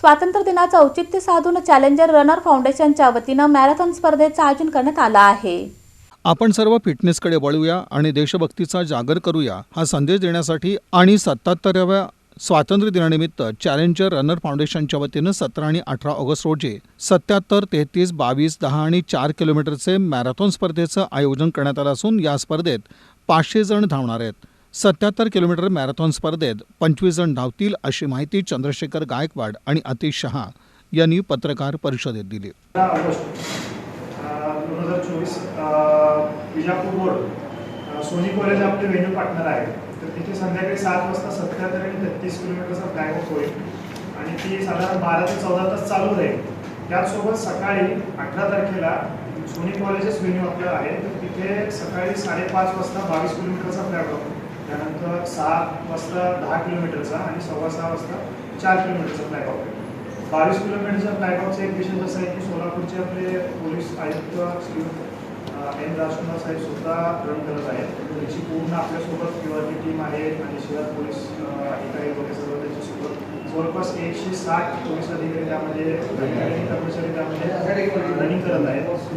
स्वातंत्र्य दिनाचं औचित्य साधून चॅलेंजर रनर फाउंडेशनच्या वतीनं मॅरेथॉन स्पर्धेचं आयोजन करण्यात आलं आहे. आपण सर्व फिटनेसकडे वळूया आणि देशभक्तीचा जागर करूया हा संदेश देण्यासाठी आणि सत्याहत्तराव्या स्वातंत्र्य दिनानिमित्त चॅलेंजर रनर फाउंडेशनच्या वतीनं सतरा आणि अठरा ऑगस्ट रोजी सत्याहत्तर तेहतीस बावीस दहा आणि चार किलोमीटरचे मॅरेथॉन स्पर्धेचं आयोजन करण्यात आलं असून या स्पर्धेत पाचशे जण धावणार आहेत. सत्याहत्तर किलोमीटर मॅरेथॉन स्पर्धेत पंचवीस जण धावतील अशी माहिती चंद्रशेखर गायकवाड आणि अतिश शहा यांनी पत्रकार परिषदेत दिली. सोनी कॉलेज आपले वेन्यू पार्टनर आहे तर तिथे संध्याकाळी सात वाजता सत्याहत्तर आणि तेहतीस किलोमीटरचा फ्लॅग होईल. आणि ती साधारण बारा ते चौदा तास चालू राहील. त्याचसोबत सकाळी अठरा तारखेला सोनी कॉलेजेस वेन्यू आपलं आहे. तर तिथे सकाळी साडेपाच वाजता बावीस किलोमीटरचा फ्लॅग ऑफ त्यानंतर सहा वाजता दहा किलोमीटरचा आणि सव्वा सहा वाजता चार किलोमीटरचा फ्लॅग आहे बावीस किलोमीटरचा फ्लॅगऑफचं एक विशेष असं आहे की सोलापूरचे आपले पोलीस आयुक्त श्री एन राजकुमार साहेब सुद्धा रन करत आहेत. त्याची पूर्ण आपल्यासोबत युवाची टीम आहे आणि शिवाय पोलीस अधिकारी वगैरे सर्व त्याच्यासोबत जवळपास एकशे साठ पोलीस अधिकारी त्यामध्ये कर्मचारी त्यामध्ये रनिंग करत आहेत.